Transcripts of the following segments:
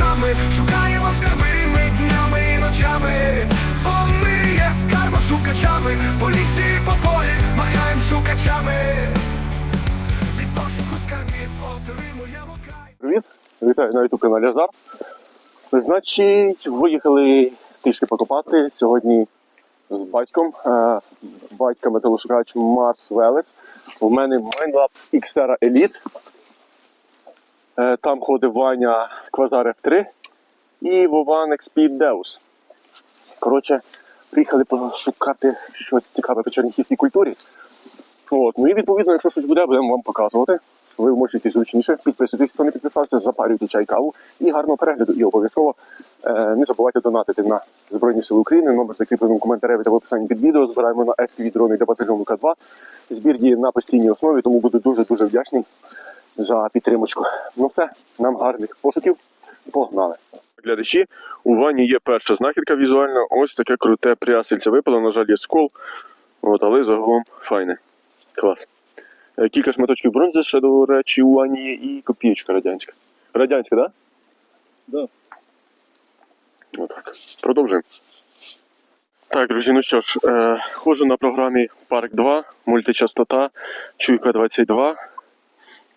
шукачами, шукаємо скарби ми днями і ночами, бо ми є скарбошукачами, по лісі і по полі махаємо шукачами. Від пошуку скарбів отримуємо кайф. Привіт, вітаю на youtube каналі Азар. Значить, виїхали трішки покопати сьогодні з батьком. Е, Батька металошукач Марс Велець. У мене Mindlab Xterra Elite. Е, Там ходить Ваня Quasar F3 і Вован Speed Deus. Коротше, приїхали пошукати щось цікаве по черніхівській культурі. От, ну і відповідно, якщо щось буде, будемо вам показувати. Ви можете зручніше. Підписуйтесь, хто не підписався, запарюйте чай каву і гарного перегляду. І обов'язково е, не забувайте донатити на Збройні Сили України. Номер закріплений в коментарі та в описанні під відео. Збираємо на FPV дрони для батальйону К2. Збір діє на постійній основі, тому буду дуже дуже вдячний за підтримочку. Ну все, нам гарних пошуків. Погнали. Глядачі, у вані є перша знахідка візуальна. Ось таке круте прясельце випало. На жаль, є скол. От, але загалом файне. Клас. Е, Кілька шматочків бронзи ще, до речі, у Ані є і копієчка радянська. Радянська, так? Да? Да. Отак. Продовжуємо. Так, друзі, ну що ж, е, ходжу на програмі Парк 2, мультичастота, чуйка 22,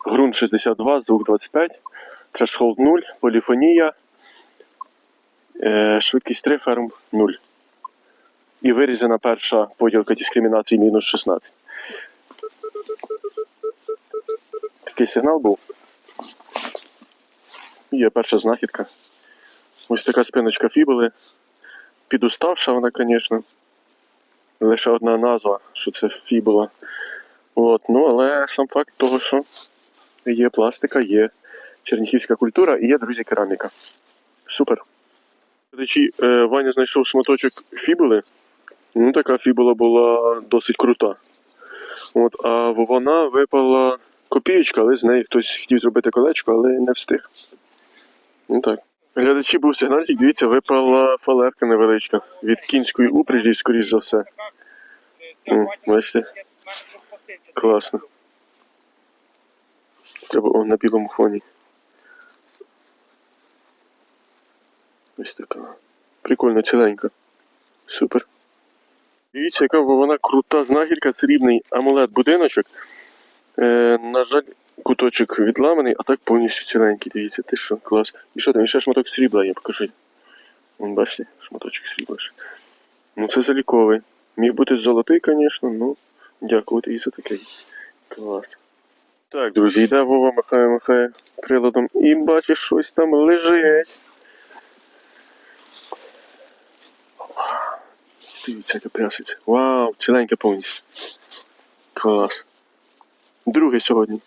ґрунт 62, звук 25, трешхолд 0, поліфонія, е, швидкість 3, ферм 0. І вирізана перша поділка дискримінації мінус 16. Такий сигнал був. Є перша знахідка. Ось така спиночка фібули. Підуставша вона, звісно. Лише одна назва, що це фібула. От, ну, але сам факт того, що є пластика, є черніхівська культура і є, друзі, кераміка. Супер. Глядачі, е, Ваня знайшов шматочок фібули. Ну, така фібула була досить крута. От, а вона випала копієчка, але з неї хтось хотів зробити колечко, але не встиг. Ну так. Глядачі був сигнальчик, дивіться, випала фалерка невеличка від кінської упряжі, скоріш за все. Бачите? Класно. На білому фоні. Ось така. Прикольно, ціленька. Супер. Дивіться, яка вона крута знахідка, срібний амулет-будиночок. Е, на жаль, куточок відламаний, а так повністю ціленький. Дивіться, ти що, клас. І що там, ще шматок срібла є, покажи. Вон, бачите, шматочок срібла. ще. Ну це заліковий. Міг бути золотий, звісно, ну дякувати і за такий. Клас. Так, друзі, йде Вова махає, махає приладом і бачиш, щось там лежить. Дивіться, яке пряситься. Вау, ціленьке повністю. Клас. Другий сьогодні.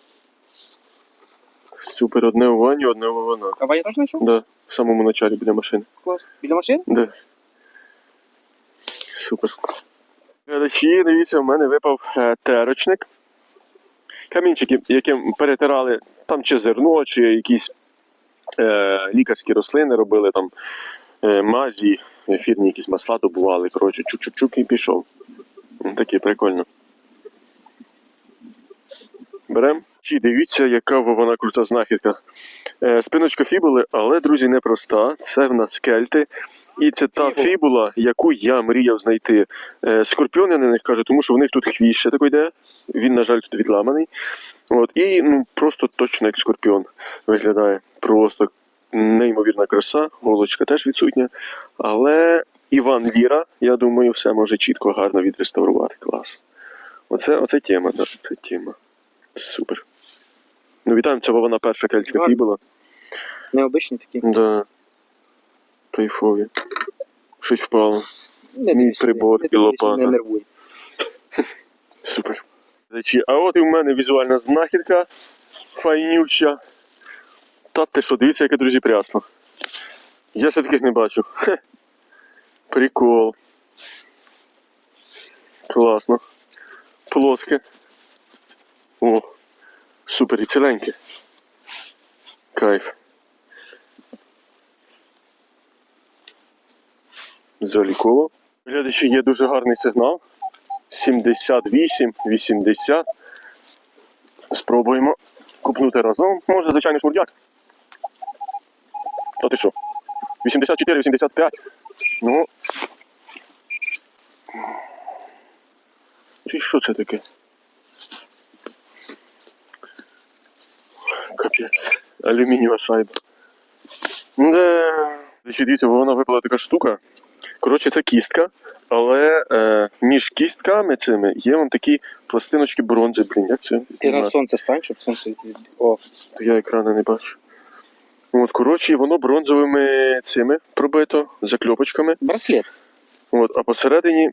Супер, одне у ванні, одне у вона. А Ваня теж знайшов? Да, в самому началі біля машини. Клас. Біля машини? Да. Супер. Глядачі, дивіться, в мене випав е, терочник. Камінчики, яким перетирали там чи зерно, чи якісь е, лікарські рослини робили, там е, мазі, ефірні якісь масла добували. Коротше, чук-чук-чук і пішов. М, Таке прикольно. Берем. Чи дивіться, яка вона крута знахідка. Е, спиночка фібули, але, друзі, не проста. Це в нас кельти. І це та Фібула. яку я мріяв знайти. Е, скорпіон я на них кажу, тому що в них тут хвіст ще такий йде. Він, на жаль, тут відламаний. От, і ну, просто точно як скорпіон виглядає. Просто неймовірна краса, голочка теж відсутня. Але Іван Віра, я думаю, все може чітко, гарно відреставрувати. Клас. Оце, оце тема, так, це тема. Супер. Ну, вітаємо, це вона перша кельтська фібула. Необичні такі. Да. Кайфові. Щось впало. Не Мій прибор і лопата. Не нервуй. Супер. А от і в мене візуальна знахідка файнюща. Та ти що, дивіться, яке, друзі, прясло. Я ще таких не бачу. Хе. Прикол. Класно. Плоске. О, супер і ціленьке. Кайф. Заліково. Глядачі, є дуже гарний сигнал. 78, 80. Спробуємо купнути разом. Може, звичайний шмурдяк. Та ти що? 84, 85. Ну. Ти що це таке? Капець. Алюмінієва шайба. Значить, дивіться, вона випала така штука. Коротше, це кістка, але е, між кістками цими є вон такі пластиночки бронзи, блін, як це? Ти на сонце стань, щоб сонце. О, Я екрану не бачу. От, коротше, і воно бронзовими цими пробито, закльопочками. браслет. От, а посередині,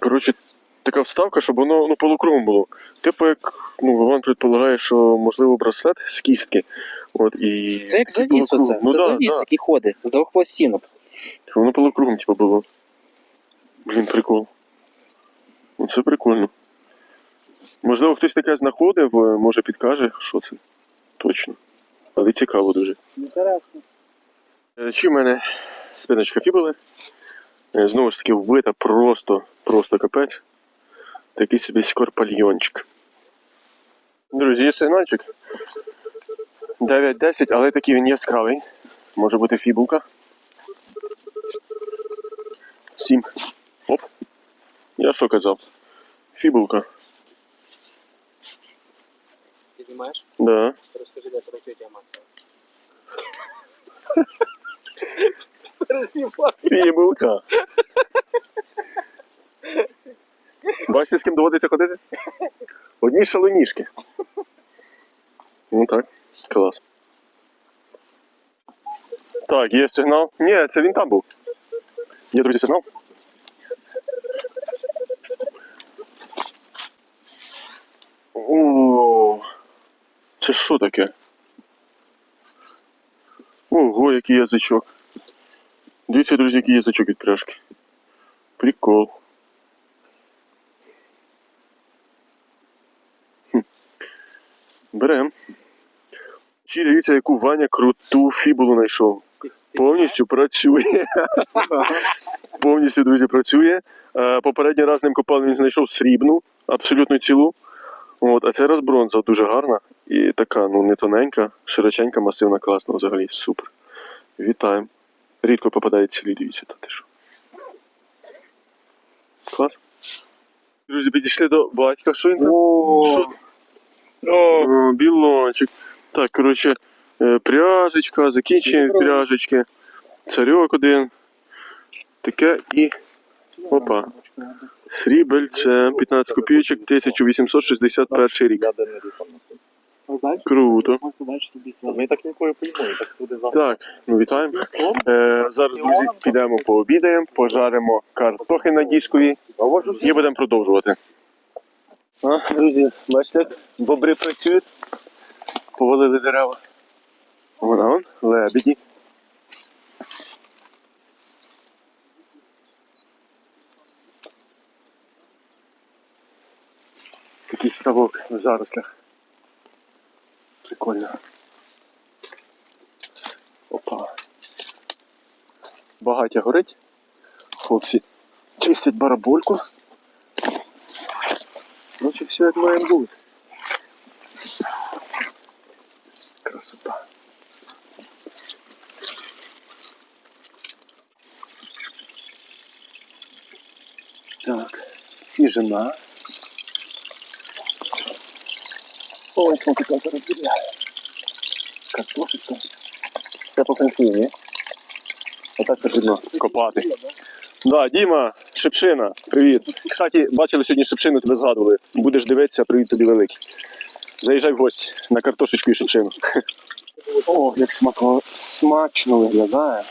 коротше, така вставка, щоб воно ну, полукругом було. Типу, як ну, Вован предполагає, що можливо браслет з кістки. От, і Це як завіс оце. Ну, це да, завіс, да. який ходить з двох пластинок. Воно полукругом, типу, було. Блін, прикол. Оце прикольно. Можливо, хтось таке знаходив, е, може підкаже, що це. Точно. Але цікаво дуже. Інтересно. Чи в мене спиночка фібули. Е, Знову ж таки, вбита просто, просто капець. Такий собі скорпальйончик. Друзі, є сигнальчик. 9-10, але такий він яскравий. Може бути фібулка. 7. Оп. Я що казав? Фібулка. Ти знімаєш? Да. Розкажи, де тебе тетя мацала. Фібулка. Бачите, з ким доводиться ходити? Одні шалоніжки. Ну так, клас. Так, є сигнал. Ні, це він там був. Є, друзі, сигнал. О, це що таке? Ого, який язичок. Дивіться, друзі, який язичок від пряжки. Прикол. Хм. Берем. Чи дивіться, яку Ваня круту фібулу знайшов. Повністю працює. Повністю, друзі, працює. Е, Попередній раз ним копали, він знайшов срібну, абсолютно цілу. От, а цей раз бронза дуже гарна і така, ну, не тоненька, широченька, масивна, класна взагалі. Супер. Вітаємо. Рідко попадає цілі, дивіться, та ти що. Клас. Друзі, підійшли до батька. Що він там? Що? Білончик. Так, коротше, пряжечка, закінчення пряжечки. Царьок один. Таке і. Опа. Срібельце, 15 копійочок, 1861 рік. Круто. Ми так ніколи поїмо, так буде завтра. Так, ну вітаємо. Е, зараз, друзі, підемо пообідаємо, пожаримо картохи на діскові і будемо продовжувати. А, друзі, бачите, бобри працюють, повалили дерева. Вона он, лебеді. Такий ставок в зарослях. Прикольно. Опа. Багаття горить. Хлопці чистять барабольку. Короче, все як має бути. Красота. Так, свіжина. Ось на така зараз буде. Картошечка. Все по феншую, ні? Отак потрібно копати. Да, Діма, Шепшина, привіт. Кстати, бачили сьогодні Шепшину, тебе згадували. Будеш дивитися, привіт тобі великий. Заїжджай в гості на картошечку і Шепшину. О, як смако... смачно виглядає.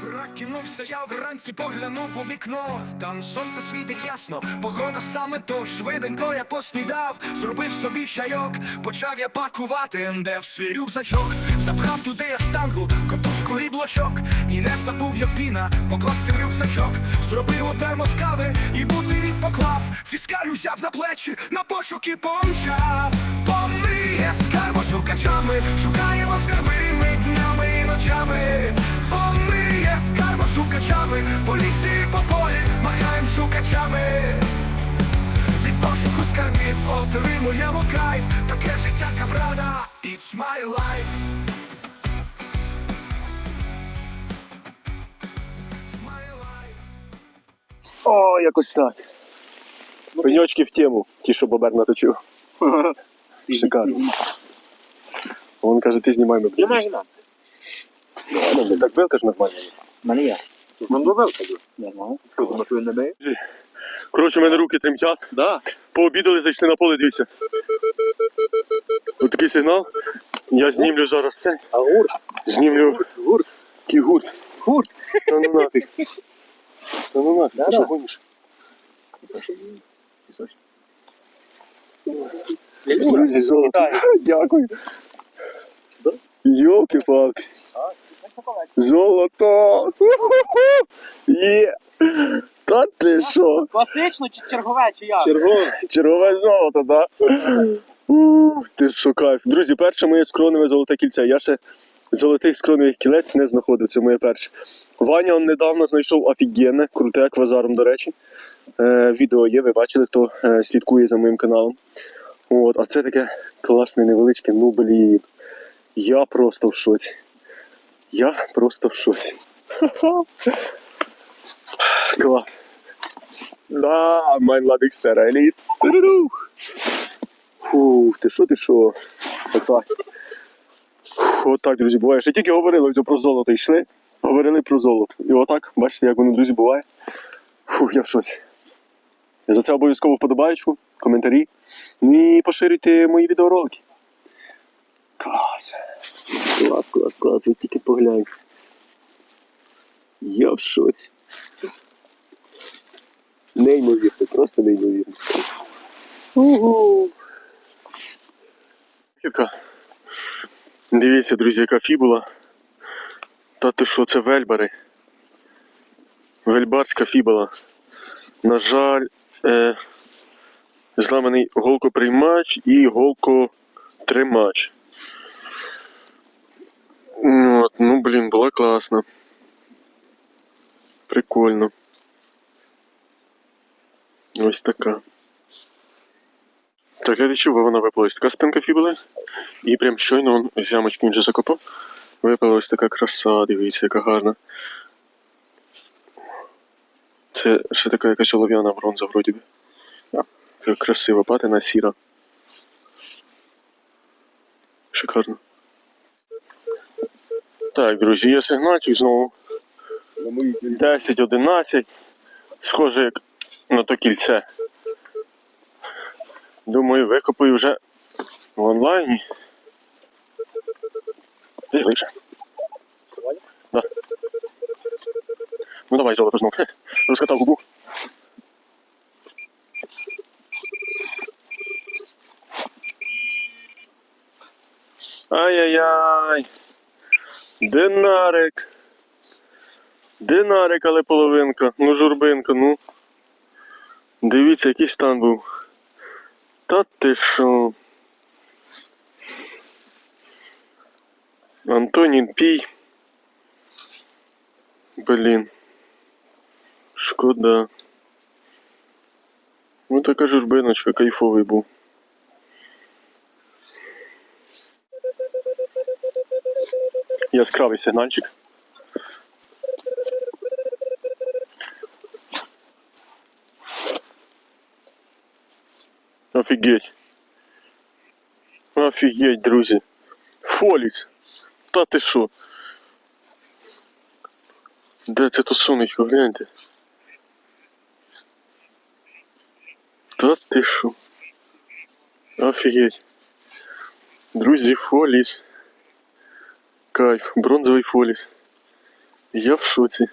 Прокинувся я вранці, поглянув у вікно. Там сонце світить ясно, погода саме то швиденько я поснідав, зробив собі чайок, почав я пакувати, де в свій рюкзачок Запхав туди я штангу, котушку і блочок. І не забув я піна покласти в рюкзачок. Зробив у термос кави і бутилі поклав. Фіскаль взяв на плечі, на пошуки помчав. Помиє скарбо шукачами, шукаємо скарби ми днями і ночами. Скарбо шукачами, по лісі і по полі, махаєм шукачами. Від пошуку скарбів своєму кайф, таке життя кабрана, it's my life. О, якось так. Пеньочки в тему, ті, що бобер наточив. Шикарно. Він каже, ти знімай мене. Знімай гна. Ну, так билка ж нормально. В мене є. Нормально. Що він не бає. Коротше, у мене руки тремтять. Да. Пообідали, зайшли на поле, дивіться. Ось такий сигнал. Я знімлю зараз це. А гурт? Знімлю. Гурт. Який гурт? Гурт? Та ну нафіг. Та ну нафіг, ти що гониш? Друзі, золото. Дякую. Йолки-палки. Золото! Є! Та ти що? Класично чи чергове, чи як? Чергове. Чергове золото, так? Ух, ти що кайф. Друзі, перше моє скроневе золоте кільце. Я ще золотих скроневих кілець не знаходив, це моє перше. Ваня он недавно знайшов офігенне, круте аквазаром, до речі. Е, відео є, ви бачили, хто е, слідкує за моїм каналом. От, а це таке класне, невеличке, ну блін. Я просто в шоці. Я просто в шоці. Клас. Да, mein Elite. Туду-дух. Фух, ти що, ти що? Отак. Отак, друзі, буває. Ще тільки говорили про золото йшли, говорили про золото. І отак, бачите, як воно, друзі, буває. Фух, я в шоці. За це обов'язково вподобаючку, коментарі. І поширюйте мої відеоролики. Клас. Клас, клас, клас. Ви тільки поглянь. Я в шоці. Неймовірно, просто неймовірно. Угу. Яка? Дивіться, друзі, яка фібула. Та ти що, це вельбари. Вельбарська фібула. На жаль, е, зламаний голкоприймач і голкотримач. От, ну, блін, була класна. Прикольно. Ось така. Так, я глядачів вона випала ось така спинка фібули. І прям щойно он з ямочки він вже закопав. Випала ось така краса, дивіться, яка гарна. Це ще така якась олов'яна бронза вроді би. Красива патина сіра. Шикарно. Так, друзі, є сигнальчик знову. 10-11. Схоже, як на то кільце. Думаю, викопаю вже в онлайні. Ближче. Да. Ну давай, золото знов. Хе, Розкатав губу. Ай-яй-яй. Динарик. Динарик, але половинка. Ну, журбинка, ну. Дивіться, який стан був. Та ти що? Антонін пій. Блін. Шкода. Ну така журбиночка, кайфовий був. Яскравий сигнальчик. Офігеть. Офігеть, друзі. Фоліс. Та ти що? Де це то сонечко, гляньте. Та ти що? Офігеть. Друзі, фоліс. Кайф, бронзовий фоліс. Я в шоці.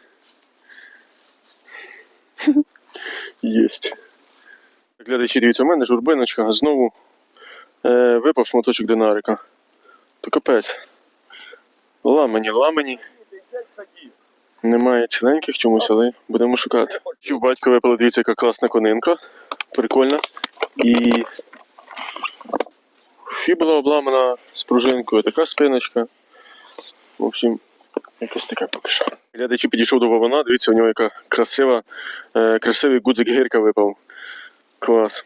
Єсть. Глядачі, дивіться, у мене журбиночка, знову е, випав шматочок динарика. То капець. Ламані, ламані. Немає ціленьких чомусь, але будемо шукати. У батька випала, дивіться, яка класна конинка. Прикольна. І фібула обламана з пружинкою, така спиночка. В общем, якось таке поки що. Глядачі підійшов до Вована, дивіться, у нього яка красива, е, красивий гудзик гірка випав. Клас.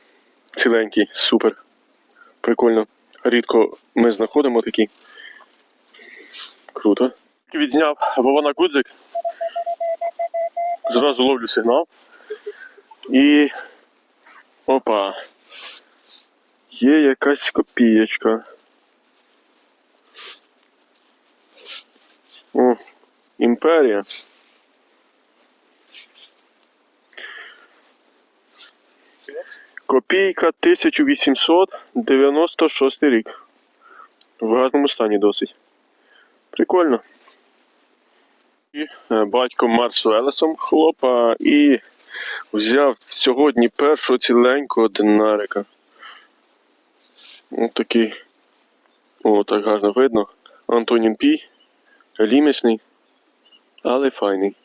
Ціленький, супер. Прикольно. Рідко ми знаходимо такі. Круто. Відзняв Вована Гудзик. Зразу ловлю сигнал. І. Опа. Є якась копієчка. О, імперія. Копійка 1896 рік. В гарному стані досить. Прикольно. І е, батько Марс Велесом хлопа і взяв сьогодні першого ціленького динарика. Ось такий. О, так гарно видно. Антонін Пій. Лімісний, але файний.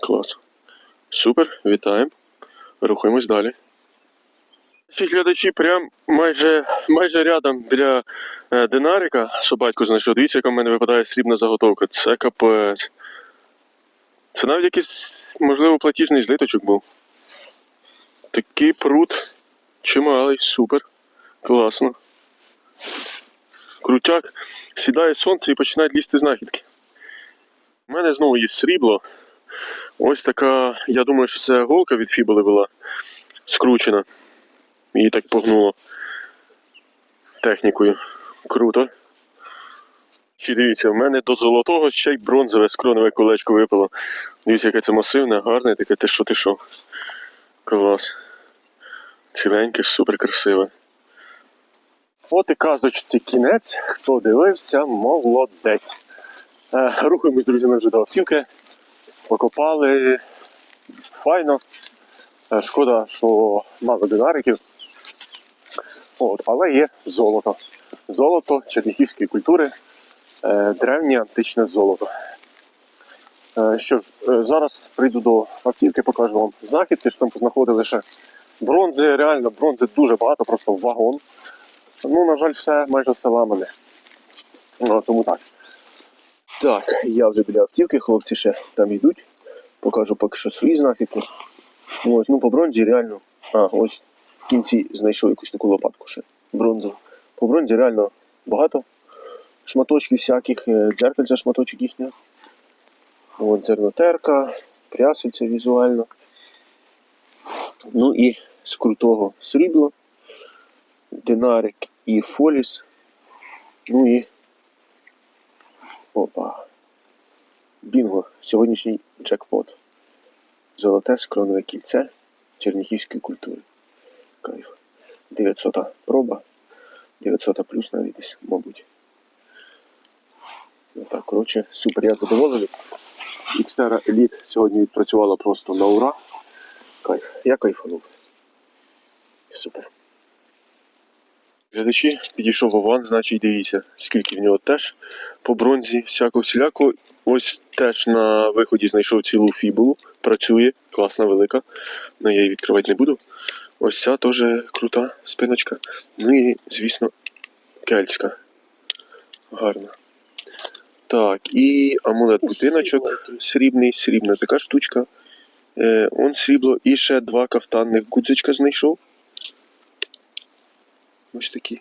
Клас. Супер, вітаємо. Рухаємось далі. Ці глядачі прям майже, майже рядом біля е, динарика, що батько знайшов. Дивіться, яка в мене випадає срібна заготовка. Це капець. Це навіть якийсь, можливо, платіжний злиточок був. Такий пруд чималий, супер. Класно. Крутяк. Сідає сонце і починають лізти знахідки. У мене знову є срібло. Ось така, я думаю, що це голка від фібули була скручена. Її так погнуло технікою. Круто. Чи дивіться, в мене до золотого ще й бронзове скроневе колечко випало. Дивіться, яке це масивне, гарне, таке ти що, ти що. Клас. Ціленьке, супер красиве. От і казочці кінець. Хто дивився, молодець. Е, рухаємось, друзі, ми вже до автівки. Покопали. Файно. Е, Шкода, що мало динариків. От, але є золото. Золото черніхівської культури, е, древнє античне золото. Що ж, зараз прийду до автівки, покажу вам знахідки, що там познаходили ще бронзи, реально бронзи дуже багато, просто вагон. Ну, на жаль, все, майже все ламане. Ну, тому так. Так, я вже біля автівки, хлопці ще там йдуть. Покажу поки що свої знахідки. Ось, ну по бронзі реально. А, ось в кінці знайшов якусь таку лопатку ще. Бронзову. По бронзі реально багато шматочків всяких, е, дзеркальця шматочок їхнього. От зернотерка, прясельця візуально. Ну і з крутого срібло, динарик і фоліс. Ну і. Опа. Бінго. Сьогоднішній джекпот. Золоте скронове кільце черніхівської культури. Кайф. 900 проба. 900 плюс навіть десь, мабуть. Ну так, коротше, супер, я задоволений. Xterra Elite сьогодні відпрацювала просто на ура. Кайф. Я кайфанув. Супер. Глядачі, підійшов Вован, значить дивіться, скільки в нього теж по бронзі, всяко всіляко. Ось теж на виході знайшов цілу фібулу, працює, класна, велика. Ну я її відкривати не буду. Ось ця теж крута спиночка. Ну і, звісно, кельтська. Гарна. Так, і амулет будиночок срібний, срібна така штучка. Е, он срібло і ще два кафтанних гудзичка знайшов. Ось такі.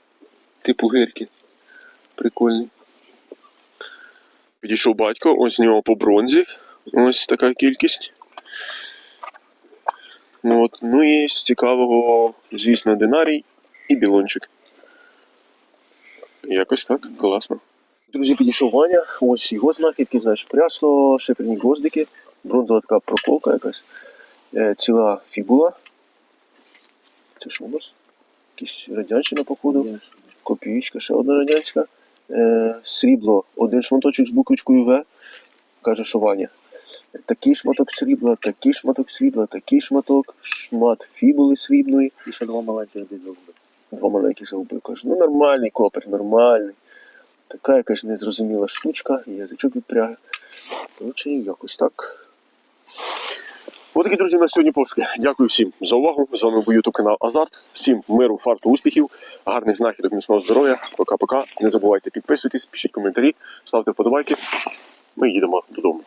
Типу гирки. Прикольні. Підійшов батько, ось з нього по бронзі. Ось така кількість. От, ну і з цікавого, звісно, динарій і білончик. Якось так, класно. Друзі, підійшов Ваня, ось його знахідки, знаєш, прясло, шиферні гвоздики, бронзова така проколка якась, е, ціла фібула. Це що у нас? Якісь радянщина, походу. Копієчка, ще одна радянська. Е, срібло, один шматочок з буквочкою В. Каже, що Ваня. Такий шматок срібла, такий шматок срібла, такий шматок, шмат фібули срібної. І ще два маленьких десь загубив. Два маленьких загубив. Каже, ну нормальний копер, нормальний. Така якась незрозуміла штучка, язичок відпряг. Коротше, якось так. Ось такі, друзі, на сьогодні пошуки. Дякую всім за увагу. З вами був YouTube канал Азарт. Всім миру, фарту, успіхів, гарних знахідок, міцного здоров'я. Пока-пока. Не забувайте підписуйтесь, пишіть коментарі, ставте вподобайки. Ми їдемо додому.